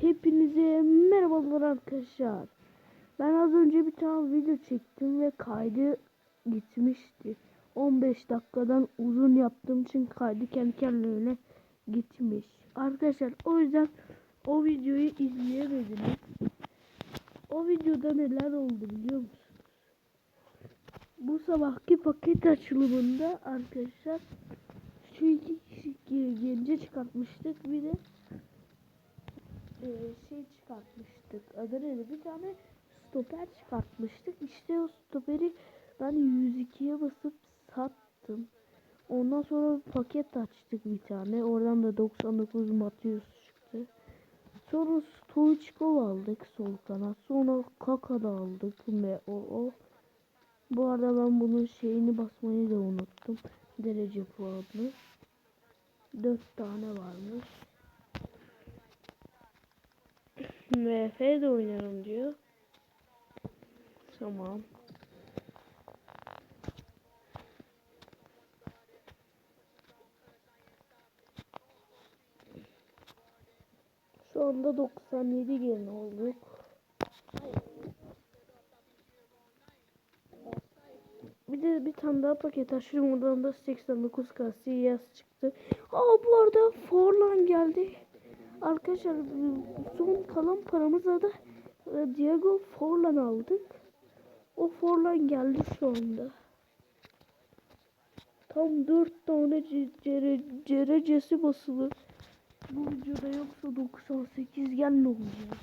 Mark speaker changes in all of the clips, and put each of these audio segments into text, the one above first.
Speaker 1: Hepinize merhabalar arkadaşlar. Ben az önce bir tane video çektim ve kaydı gitmişti. 15 dakikadan uzun yaptığım için kaydı kendi kendine gitmiş. Arkadaşlar o yüzden o videoyu izleyemediniz. O videoda neler oldu biliyor musunuz? Bu sabahki paket açılımında arkadaşlar şu iki kişi gence çıkartmıştık bir de e, şey çıkartmıştık. Adı neydi? Bir tane stoper çıkartmıştık. İşte o stoperi ben 102'ye basıp sattım. Ondan sonra paket açtık bir tane. Oradan da 99 Matius çıktı. Sonra Stoichkov aldık sol kanat. Sonra Kaka da aldık. Ve o o. Bu arada ben bunun şeyini basmayı da unuttum. Derece puanı. 4 tane varmış. MF de oynarım diyor. Tamam. Şu anda 97 gelin olduk. Bir de bir tane daha paket açtım. Oradan da 89 kasiyas çıktı. Aa bu arada Forlan geldi. Arkadaşlar son kalan paramızla da e, Diego Forlan aldık. O Forlan geldi şu anda. Tam 4 tane cere, cerecesi basılı. Bu videoda yoksa 98 gen mi olacağız?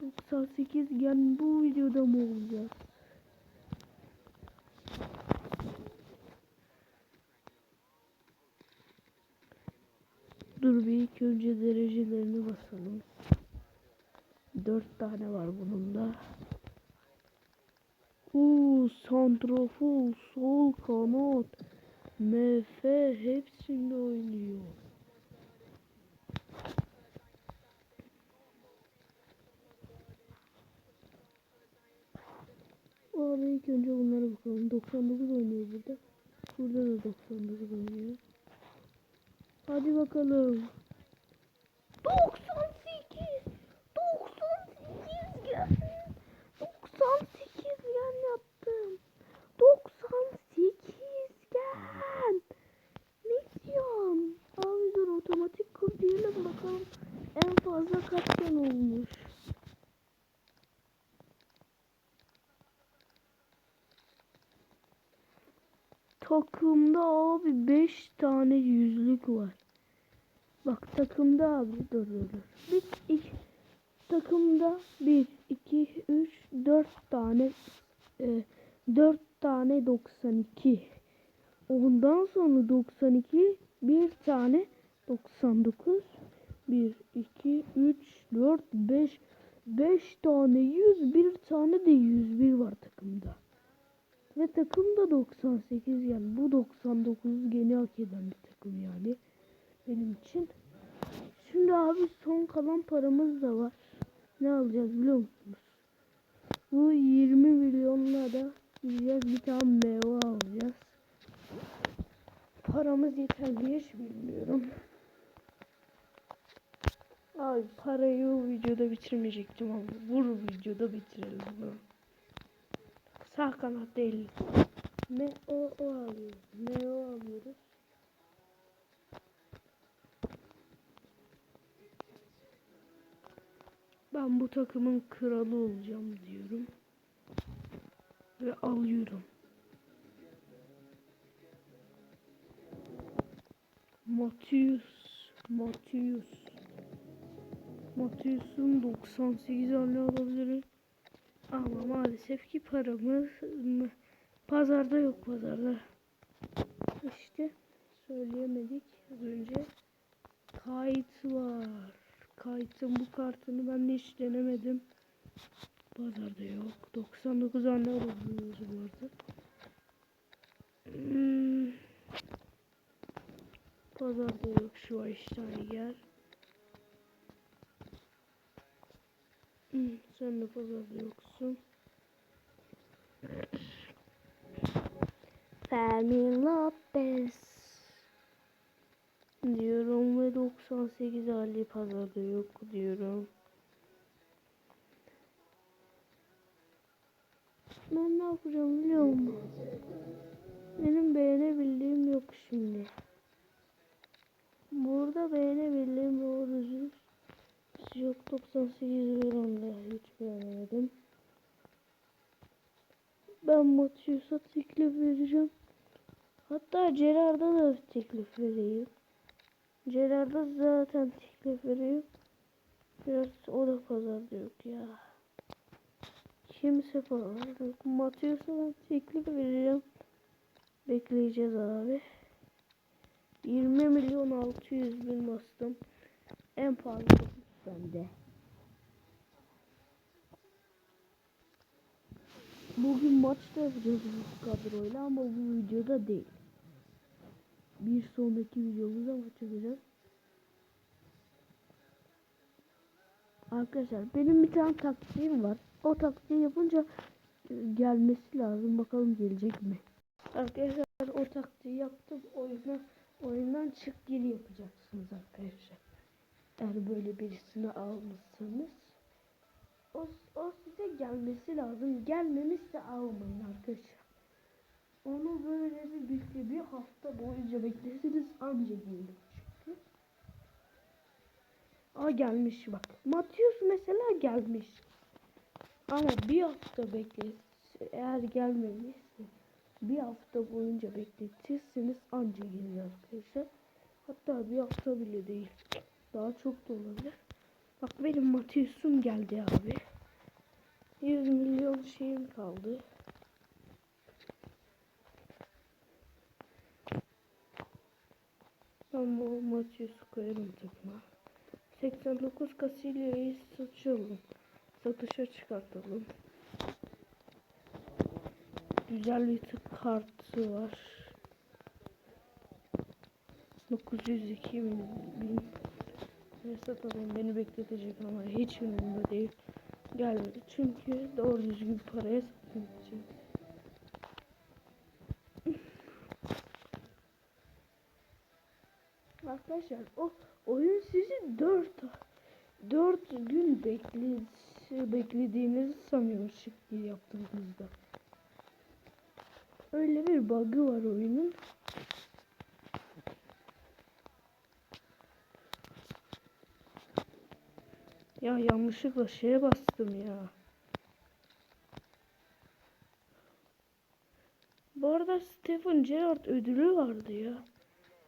Speaker 1: 98 gen bu videoda mı olacağız? Dur bir ilk önce derecelerini basalım. Dört tane var bunun da. Uuu santrafol, sol kanat, MF hepsinde oynuyor. O arada ilk önce bunlara bakalım. 99 oynuyor burada. Burada da 99 oynuyor. Hadi bakalım. 98 98 gen 98 gen yaptım. 98 gen. Ne diyorsun? Abi dur otomatik kur diyelim bakalım. En fazla kaç gen olmuş? Takımda abi 5 tane yüzlük var. Bak takımda abi dur dur dur. Bir iki takımda 1 2 3 4 tane e, 4 tane 92. Ondan sonra 92 bir tane 99 1 2 3 4 5 5 tane 100 bir tane de 101 var takımda. Ve takım da 98 yani bu 99 geni hak eden bir takım yani benim için. Şimdi abi son kalan paramız da var. Ne alacağız biliyor musunuz? Bu 20 milyonla da gideceğiz bir tane meyve alacağız. Paramız yeter diye hiç bilmiyorum. Abi parayı o videoda bitirmeyecektim ama bu videoda bitirelim bunu. Sağ kanat değil. Ne o o alıyoruz. Ne o alıyoruz. Ben bu takımın kralı olacağım diyorum. Ve alıyorum. Matius. Matius. Matius'un 98 tane alabilirim. Ama maalesef ki paramız pazarda yok pazarda. İşte söyleyemedik az önce. Kayıt var. Kayıtın bu kartını ben de hiç denemedim. Pazarda yok. 99 tane alabiliyoruz bu arada. Hmm. Pazarda yok şu Einsteiger. Sen de pazarda yoksun. Fermin Lopez. diyorum ve 98 hali pazarda yok diyorum. Ben ne yapacağım biliyor musun? Benim beğenebildiğim yok şimdi. Burada beğenebildiğim doğru düz yok 98 verimde hiç beğenemedim. Ben Matius'a teklif vereceğim. Hatta Gerard'a da teklif vereyim. Gerard'a zaten teklif vereyim. Biraz o da pazarda yok ya. Kimse pazarda yok. Matius'a ben teklif vereceğim. Bekleyeceğiz abi. 20 milyon 600 bin bastım. En pahalı bende. Bugün maçta yapacağız bu kadroyla ama bu videoda değil. Bir sonraki videomuzda maç yapacağız. Arkadaşlar benim bir tane taktiğim var. O taktiği yapınca e, gelmesi lazım. Bakalım gelecek mi? Arkadaşlar o taktiği yaptım. Oyuna, oyundan çık geri yapacaksınız arkadaşlar. Eğer böyle birisini almışsanız o, o size gelmesi lazım. Gelmemişse almayın arkadaşlar. Onu böyle bir bekle bir hafta boyunca bekleseniz anca gelir çünkü. Aa gelmiş bak. Matius mesela gelmiş. Ama bir hafta bekle. Eğer gelmemişse bir hafta boyunca bekletirseniz anca gelir arkadaşlar. Hatta bir hafta bile değil. Daha çok da olabilir. Bak benim Matius'um geldi abi. 100 milyon şeyim kaldı. Ben bu Matius'u koyarım takıma. 89 Casilya'yı satıyorum. Satışa çıkartalım. Güzel bir tık kartı var. 902 bin, bin. Ne satalım beni bekletecek ama hiç umurumda değil. Gelmedi çünkü doğru düzgün paraya satmak için. Arkadaşlar o oyun sizi 4 4 gün bekle, beklediğinizi sanıyor çık diye yaptığınızda. Öyle bir bug'ı var oyunun. Ya yanlışlıkla şeye bastım ya. Bu arada Stephen Gerrard ödülü vardı ya.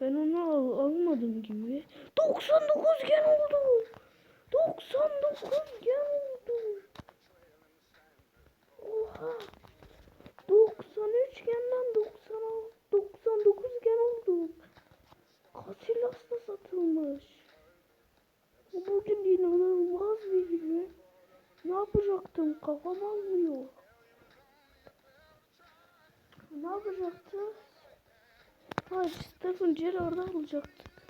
Speaker 1: Ben onu al almadım gibi. 99 gen oldu. 99 gen Hayır, Stephen Gerrard'ı alacaktık.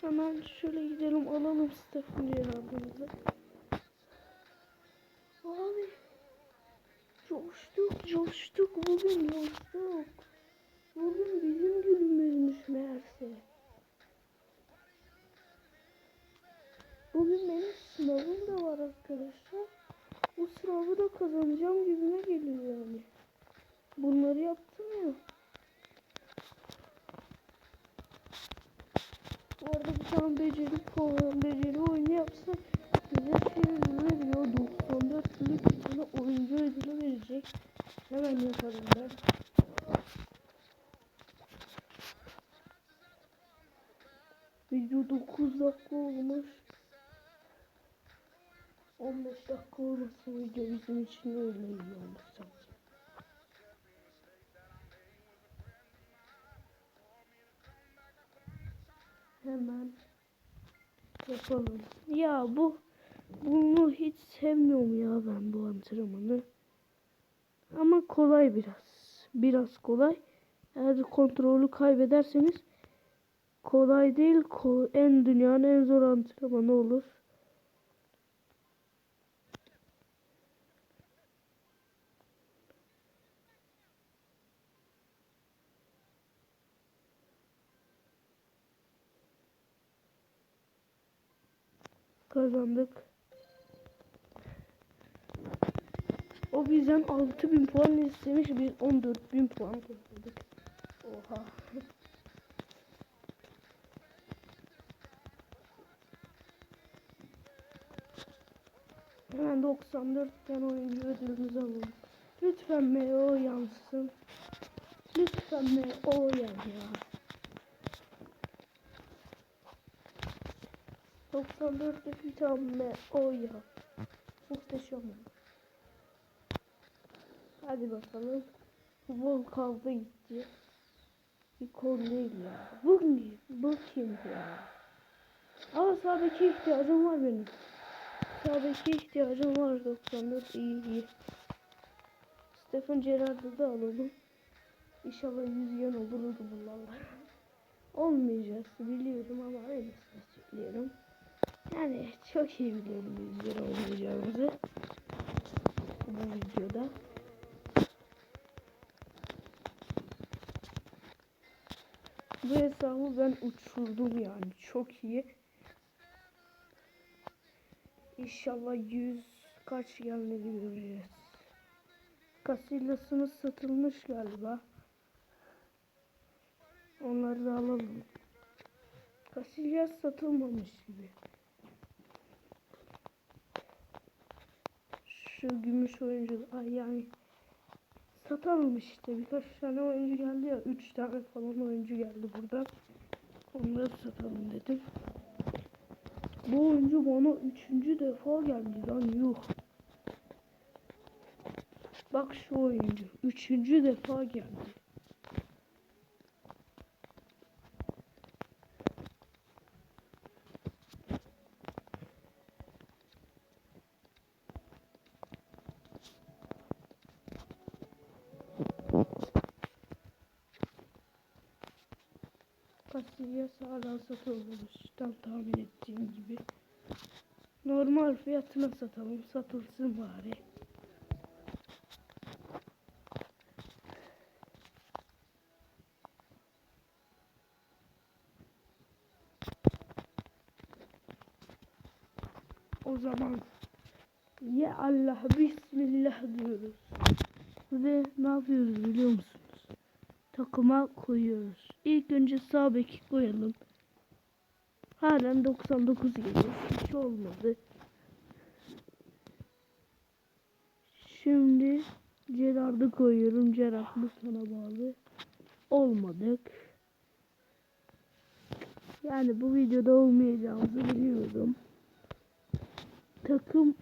Speaker 1: Hemen şöyle gidelim alalım Stephen Gerrard'ımızı. Abi. Coştuk, coştuk. Bugün coştuk. Bugün bizim günümüzmüş meğerse. Bugün benim sınavım da var arkadaşlar. Bu sınavı da kazanacağım gibime geliyor yani. Bunları yaptım ya. Bu tane beceri puan, beceri oyunu yapsak bize şey veriyor. 94 büyük tane oyuncu ödülü verecek. Hemen yapalım ben. Video 9 dakika olmuş. 15 dakika olmasın video bizim için öyle iyi olur sanki. Hemen yapalım. Ya bu bunu hiç sevmiyorum ya ben bu antrenmanı. Ama kolay biraz. Biraz kolay. Eğer kontrolü kaybederseniz kolay değil. En dünyanın en zor antrenmanı olur. Kazandık. O bizden 6000 puan istemiş. Biz 14000 puan kazandık. Oha. Hemen 94 tane oyuncu ödülümüzü alalım. Lütfen MO yansın. Lütfen MO yan ya. 94'te bir tane MO ya. Muhteşem. Hadi bakalım. Bu kavga gitti. Bir kol değil ya. Bu ne? Bu kim ya? Ama sağdaki ihtiyacım var benim. Sağdaki ihtiyacım var 94 iyi iyi. Stephen Gerrard'ı da alalım. İnşallah 100 yen olurdu bunlarla. Olmayacak biliyorum ama öylesine söylüyorum. Yani çok iyi biliyorum 100 lira olmayacağımızı. Bu videoda. Bu hesabı ben uçurdum yani çok iyi. İnşallah 100 kaç gelmedi göreceğiz. Casillas'ımız satılmış galiba. Onları da alalım. Casillas satılmamış gibi. Şu gümüş oyuncu ay yani satalım işte birkaç tane oyuncu geldi ya 3 tane falan oyuncu geldi buradan. Onları satalım dedim. Bu oyuncu bana üçüncü defa geldi lan yuh. Bak şu oyuncu üçüncü defa geldi. Casillas hala satılmamış. Tam tahmin ettiğim gibi. Normal fiyatına satalım. Satılsın bari. O zaman ya Allah Bismillah diyoruz. Ve ne yapıyoruz biliyor musunuz? Takıma koyuyoruz. İlk önce sağ beki koyalım. Halen 99 geliyor. Hiç olmadı. Şimdi Gerard'ı koyuyorum. Gerard bu sana bağlı. Olmadık. Yani bu videoda olmayacağımızı biliyordum. Takım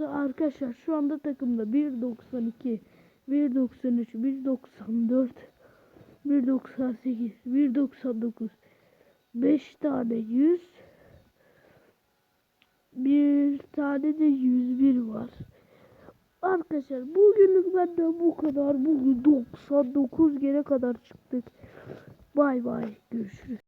Speaker 1: arkadaşlar şu anda takımda 1.92 1.93 1.94 1.98 1.99 5 tane 100 bir tane de 101 var. Arkadaşlar bugünlük benden bu kadar. Bugün 99 gene kadar çıktık. Bay bay. Görüşürüz.